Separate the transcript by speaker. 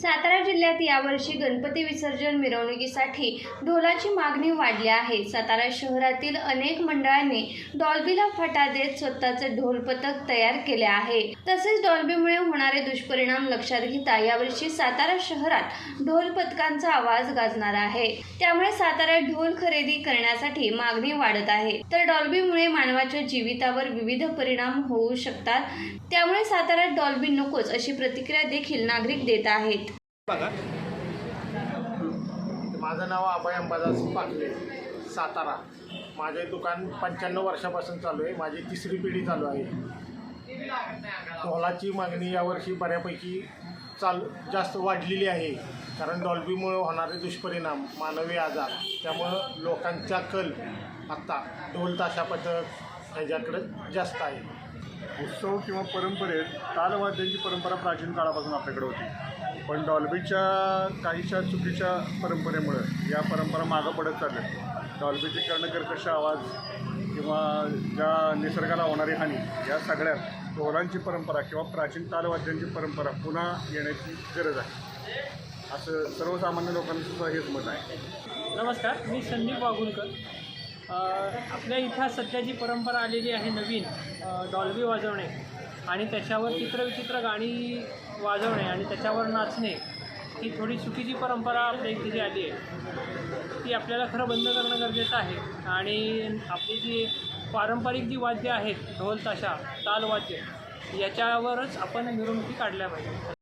Speaker 1: सातारा जिल्ह्यात यावर्षी गणपती विसर्जन मिरवणुकीसाठी ढोलाची मागणी वाढली आहे. सातारा शहरातील अनेक मंडळांनी डॉल्बीला फटा देत स्वतःचे ढोल पथक तयार केले आहे. तसेच डॉल्बीमुळे होणारे दुष्परिणाम लक्षात घेता यावर्षी सातारा शहरात ढोल पथकांचा आवाज गाजणार आहे. त्यामुळे साताऱ्यात ढोल खरेदी करण्यासाठी मागणी वाढत आहे. तर डॉल्बीमुळे मानवाच्या जीवितावर विविध परिणाम होऊ शकतात. त्यामुळे साताऱ्यात डॉल्बी नकोच अशी प्रतिक्रिया देखील नागरिक देत आहेत.
Speaker 2: बघा.
Speaker 3: माझं नाव अभय अंबादास पाटले सातारा. माझे दुकान पंच्याण्णव वर्षापासून चालू आहे. माझी तिसरी पिढी चालू आहे. ढोलाची मागणी यावर्षी बऱ्यापैकी चालू जास्त वाढलेली आहे. कारण डॉल्बीमुळे होणारे दुष्परिणाम मानवी आजार त्यामुळं लोकांचा कल आत्ता ढोल ताशा पथक ह्याच्याकडं जास्त आहे.
Speaker 2: उत्सव किंवा परंपरेत तालवाद्यांची परंपरा प्राचीन काळापासून आपल्याकडे होती. पण डॉल्बीच्या काहीशा चुकीच्या परंपरेमुळं या परंपरा मागं पडत चालल्या. डॉल्बीचे कर्णकर्कश आवाज किंवा ज्या निसर्गाला होणारी हानी या सगळ्यात ढोलांची परंपरा किंवा प्राचीन तालवाद्यांची परंपरा पुन्हा येण्याची गरज आहे. असं सर्वसामान्य लोकांचं सुद्धा हेच मत आहे.
Speaker 4: नमस्कार मी संदीप वाघुलकर आपल्या इथं सध्या जी परंपरा आलेली आहे नवीन डॉल्बी वाजवणे आणि त्याच्यावर चित्रविचित्र गाणी वाजवणे आणि त्याच्यावर नाचणे ही थोडी चुकीची परंपरा आपल्या इथे जी आली आहे ती आपल्याला खरं बंद करणं गरजेचं आहे. आणि आपली जी पारंपरिक जी वाद्य आहेत ढोल ताशा तालवाद्य याच्यावरच आपण मिरवणुकी काढल्या पाहिजे.